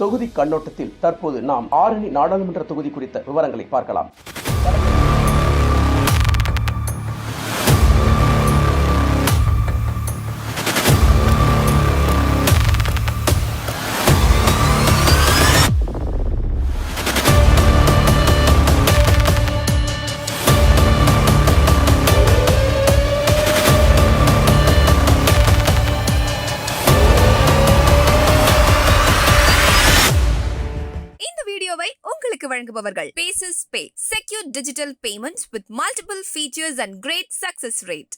தொகுதி கண்ணோட்டத்தில் தற்போது நாம் ஆரணி நாடாளுமன்ற தொகுதி குறித்த விவரங்களை பார்க்கலாம். வழங்குபவர்கள் bases pay secure digital payments with multiple features and great success rate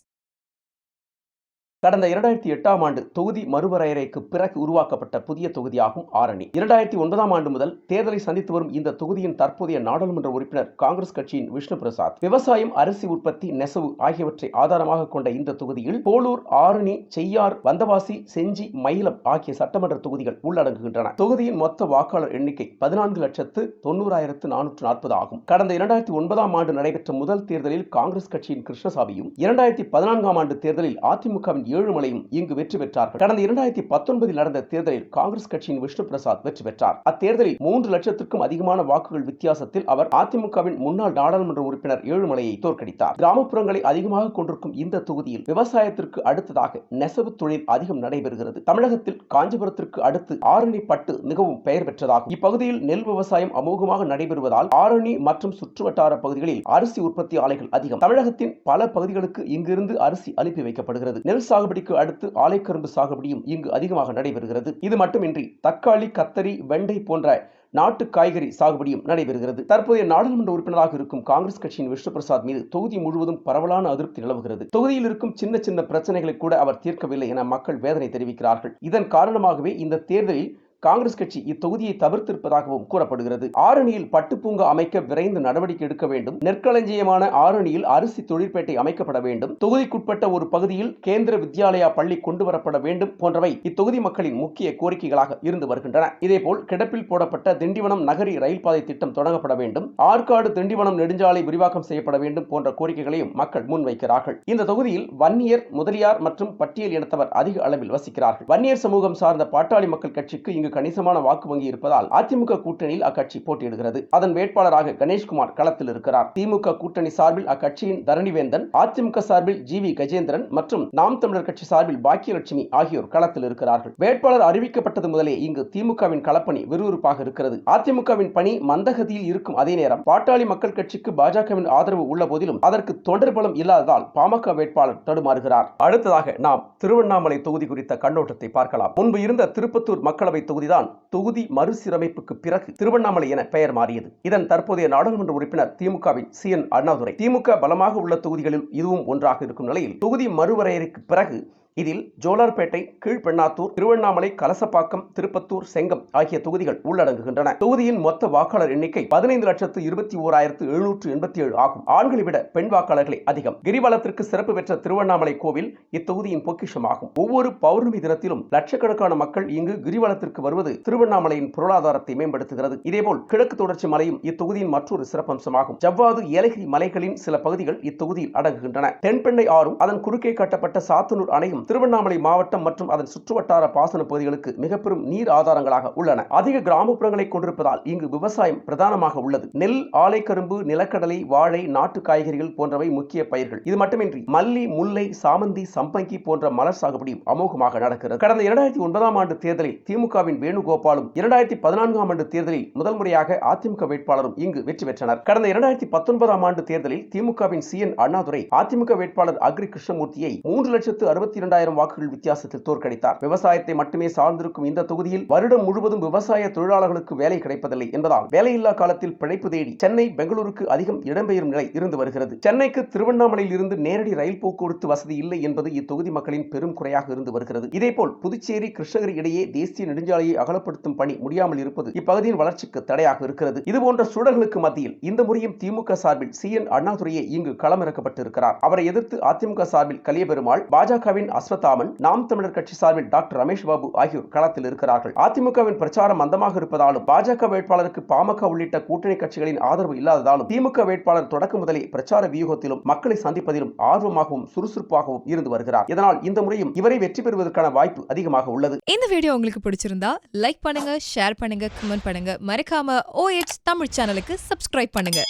கடந்த இரண்டாயிரத்தி எட்டாம் ஆண்டு தொகுதி மறுவரையறைக்கு பிறகு உருவாக்கப்பட்ட புதிய தொகுதியாகும் ஆரணி. இரண்டாயிரத்தி ஒன்பதாம் ஆண்டு முதல் தேர்தலை சந்தித்து வரும் இந்த தொகுதியின் தற்போதைய நாடாளுமன்ற உறுப்பினர் காங்கிரஸ் கட்சியின் விஷ்ணு பிரசாத் விவசாயம் அரிசி உற்பத்தி நெசவு ஆகியவற்றை ஆதாரமாக கொண்ட இந்த தொகுதியில் போலூர் ஆரணி செய்யார் வந்தவாசி செஞ்சி மயிலம் ஆகிய சட்டமன்ற தொகுதிகள் உள்ளடங்குகின்றன. தொகுதியின் மொத்த வாக்காளர் எண்ணிக்கை பதினான்கு லட்சத்து தொண்ணூறாயிரத்து நானூற்று நாற்பது ஆகும். கடந்த இரண்டாயிரத்தி ஒன்பதாம் ஆண்டு நடைபெற்ற முதல் தேர்தலில் காங்கிரஸ் கட்சியின் கிருஷ்ணசாமியும் இரண்டாயிரத்தி பதினான்காம் ஆண்டு தேர்தலில் அதிமுகவின் ஏழுமலையும் இங்கு வெற்றி பெற்றார்கள். கடந்த இரண்டாயிரத்தி பத்தொன்பதில் நடந்த தேர்தலில் காங்கிரஸ் கட்சியின் விஷ்ணு பிரசாத் வெற்றி பெற்றார். அத்தேர்தலில் மூன்று லட்சத்திற்கும் அதிகமான வாக்குகள் வித்தியாசத்தில் அவர் அதிமுகவின் முன்னாள் நாடாளுமன்ற உறுப்பினர் ஏழுமலையை தோற்கடித்தார். கிராமப்புறங்களை அதிகமாக கொண்டிருக்கும் இந்த தொகுதியில் விவசாயத்திற்கு அடுத்ததாக நெசவு தொழில் அதிகம் நடைபெறுகிறது. தமிழகத்தில் காஞ்சிபுரத்திற்கு அடுத்து ஆரணி பட்டு மிகவும் பெயர் பெற்றதாகும். இப்பகுதியில் நெல் விவசாயம் அமோகமாக நடைபெறுவதால் ஆரணி மற்றும் சுற்றுவட்டார பகுதிகளில் அரிசி உற்பத்தி ஆலைகள் அதிகம். தமிழகத்தின் பல பகுதிகளுக்கு இங்கிருந்து அரிசி அனுப்பி வைக்கப்படுகிறது. நெல் சாகுபடிக்கு அடுத்து ஆலைக்கரும்பு சாகுபடியும் இங்கு அதிகமாக நடைபெறுகிறது. இது மட்டுமின்றி தக்காளி கத்தரி வெண்டை போன்ற நாட்டு காய்கறி சாகுபடியும் நடைபெறுகிறது. தற்போதைய நாடாளுமன்ற உறுப்பினராக இருக்கும் காங்கிரஸ் கட்சியின் விஷ்ணு பிரசாத் மீது தொகுதி முழுவதும் பரவலான அதிருப்தி நிலவுகிறது. தொகுதியில் இருக்கும் சின்ன சின்ன பிரச்சனைகளை கூட அவர் தீர்க்கவில்லை என மக்கள் வேதனை தெரிவிக்கிறார்கள். இதன் காரணமாகவே இந்த தேர்தலில் காங்கிரஸ் கட்சி இத்தொகுதியை தவிர்த்திருப்பதாகவும் கூறப்படுகிறது. ஆரணியில் பட்டுப்பூங்கா அமைக்க விரைந்து நடவடிக்கை எடுக்க வேண்டும். நெற்களஞ்சியமான ஆரணியில் அரிசி தொழிற்பேட்டை அமைக்கப்பட வேண்டும். தொகுதிக்குட்பட்ட ஒரு பகுதியில் கேந்திர வித்யாலயா பள்ளி கொண்டு வரப்பட வேண்டும் போன்றவை இத்தொகுதி மக்களின் முக்கிய கோரிக்கைகளாக இருந்து வருகின்றன. இதேபோல் கிடப்பில் போடப்பட்ட திண்டிவனம் நகரி ரயில் பாதை திட்டம் தொடங்கப்பட வேண்டும். ஆற்காடு திண்டிவனம் நெடுஞ்சாலை விரிவாக்கம் செய்யப்பட வேண்டும் போன்ற கோரிக்கைகளையும் மக்கள் முன்வைக்கிறார்கள். இந்த தொகுதியில் வன்னியர் முதலியார் மற்றும் பட்டியல் இனத்தவர் அதிக அளவில் வசிக்கிறார்கள். வன்னியர் சமூகம் சார்ந்த பாட்டாளி மக்கள் கட்சிக்கு இங்கு கணிசமான வாக்கு வங்கி இருப்பதால் அதிமுக கூட்டணியில் அக்கட்சி போட்டியிடுகிறது. அதன் வேட்பாளராக கணேஷ்குமார் களத்தில் இருக்கிறார். திமுக கூட்டணி சார்பில் அக்கட்சியின் தரணிவேந்தன் அதிமுக சார்பில் ஜி வி கஜேந்திரன் மற்றும் நாம் தமிழர் கட்சி சார்பில் பாக்கியலட்சுமி ஆகியோர் களத்தில் இருக்கிறார்கள். வேட்பாளர் அறிவிக்கப்பட்டது முதலே இங்கு திமுகவின் களப்பணி விறுவிறுப்பாக இருக்கிறது. அதிமுகவின் பணி மந்தகதியில் இருக்கும் அதே நேரம் பாட்டாளி மக்கள் கட்சிக்கு பாஜகவின் ஆதரவு உள்ள போதிலும் அதற்கு தொண்டர் பலம் இல்லாததால் பாமக வேட்பாளர் தடுமாறுகிறார். அடுத்ததாக நாம் திருவண்ணாமலை தொகுதி குறித்த கண்ணோட்டத்தை பார்க்கலாம். முன்பு இருந்த திருப்பத்தூர் மக்களவை தொகுதிதான் தொகுதி மறுசீரமைப்புக்கு பிறகு திருவண்ணாமலை என பெயர் மாறியது. இதன் தற்போதைய நாடாளுமன்ற உறுப்பினர் திமுகவின் சி. என். அண்ணாதுரை. திமுக பலமாக உள்ள தொகுதிகளில் இதுவும் ஒன்றாக இருக்கும் நிலையில் தொகுதி மறுவரையறைக்கு பிறகு இதில் ஜோலார்பேட்டை கீழ்பெண்ணாத்தூர் திருவண்ணாமலை கலசப்பாக்கம் திருப்பத்தூர் செங்கம் ஆகிய தொகுதிகள் உள்ளடங்குகின்றன. தொகுதியின் மொத்த வாக்காளர் எண்ணிக்கை பதினைந்து லட்சத்து இருபத்தி ஓராயிரத்து எழுநூற்று எண்பத்தி ஏழு ஆகும். ஆண்களை விட பெண் வாக்காளர்களே அதிகம். கிரிவலத்திற்கு சிறப்பு பெற்ற திருவண்ணாமலை கோவில் இத்தொகுதியின் பொக்கிஷமாகும். ஒவ்வொரு பௌர்ணமி தினத்திலும் லட்சக்கணக்கான மக்கள் இங்கு கிரிவலத்திற்கு வருவது திருவண்ணாமலையின் பொருளாதாரத்தை மேம்படுத்துகிறது. இதேபோல் கிழக்கு தொடர்ச்சி மலையும் இத்தொகுதியின் மற்றொரு சிறப்பம்சமாகும். ஜவ்வாது ஏலகிரி மலைகளின் சில பகுதிகள் இத்தொகுதியில் அடங்குகின்றன. தென்பெண்ணை ஆறும் அதன் குறுக்கே கட்டப்பட்ட சாத்தனூர் அணையும் திருவண்ணாமலை மாவட்டம் மற்றும் அதன் சுற்றுவட்டார பாசன பகுதிகளுக்கு மிக பெரும் நீர் ஆதாரங்களாக உள்ளன. அதிக கிராமப்புறங்களை கொண்டிருப்பதால் இங்கு விவசாயம் பிரதானமாக உள்ளது. நெல் ஆலைக்கரும்பு நிலக்கடலை வாழை நாட்டு காய்கறிகள் போன்றவை முக்கிய பயிர்கள். இது மட்டுமின்றி மல்லி முல்லை சாமந்தி சம்பங்கி போன்ற மலர் சாகுபடியும் அமோகமாக நடக்கிறது. கடந்த இரண்டாயிரத்தி ஒன்பதாம் ஆண்டு தேர்தலில் திமுகவின் வேணுகோபாலும் இரண்டாயிரத்தி பதினான்காம் ஆண்டு தேர்தலில் முதல் முறையாக அதிமுக வேட்பாளரும் இங்கு வெற்றி பெற்றனர். கடந்த இரண்டாயிரத்தி பத்தொன்பதாம் ஆண்டு தேர்தலில் திமுகவின் சி. என். அண்ணாதுரை அதிமுக வேட்பாளர் அக்ரி கிருஷ்ணமூர்த்தியை மூன்று லட்சத்து அறுபத்தி இரண்டாயிரம் வாக்குகள் வித்தியாசத்தில் தோற்கடித்தார். விவசாயத்தை மட்டுமே சார்ந்திருக்கும் இந்த தொகுதியில் வருடம் முழுவதும் விவசாய தொழிலாளர்களுக்கு வேலை கிடைப்பதில்லை என்பதால் வேலையில்லா காலத்தில் பிழைப்பு தேடி சென்னை பெங்களூருக்கு அதிகம் இடம்பெயரும் நிலை இருந்து வருகிறது. சென்னைக்கு திருவண்ணாமலையில் இருந்து நேரடி ரயில் போக்குவரத்து வசதி இல்லை என்பது இத்தொகுதி மக்களின் பெரும் குறையாக இருந்து வருகிறது. இதேபோல் புதுச்சேரி கிருஷ்ணகிரி இடையே தேசிய நெடுஞ்சாலையை அகலப்படுத்தும் பணி முடியாமல் இருப்பது இப்பகுதியின் வளர்ச்சிக்கு தடையாக இருக்கிறது. இதுபோன்ற சூழல்களுக்கு மத்தியில் இந்த முறையும் திமுக சார்பில் சி. என். அண்ணாதுரையே இங்கு களமிறக்கப்பட்டிருக்கிறார். அவரை எதிர்த்து அதிமுக சார்பில் கலியபெருமாள் பாஜகவின் அஸ்வத்தாமன் நாம் தமிழர் கட்சி சார்பில் டாக்டர் ரமேஷ் பாபு ஆகியோர் களத்தில் இருக்கிறார்கள். அதிமுகவின் பிரச்சாரம் மந்தமாக இருப்பதாலும் பாஜக வேட்பாளருக்கு பாமக உள்ளிட்ட கூட்டணி கட்சிகளின் ஆதரவு இல்லாததாலும் திமுக வேட்பாளர் தொடக்க முதலே பிரச்சார வியூகத்திலும் மக்களை சந்திப்பதிலும் ஆர்வமாகவும் சுறுசுறுப்பாகவும் இருந்து வருகிறார். இதனால் இந்த முறையும் இவரை வெற்றி பெறுவதற்கான வாய்ப்பு அதிகமாக உள்ளது. இந்த வீடியோ உங்களுக்கு பிடிச்சிருந்தா லைக் பண்ணுங்க ஷேர் பண்ணுங்க கமெண்ட் பண்ணுங்க. மறக்காம ஓஎச் தமிழ் சேனலுக்கு சப்ஸ்கிரைப் பண்ணுங்க.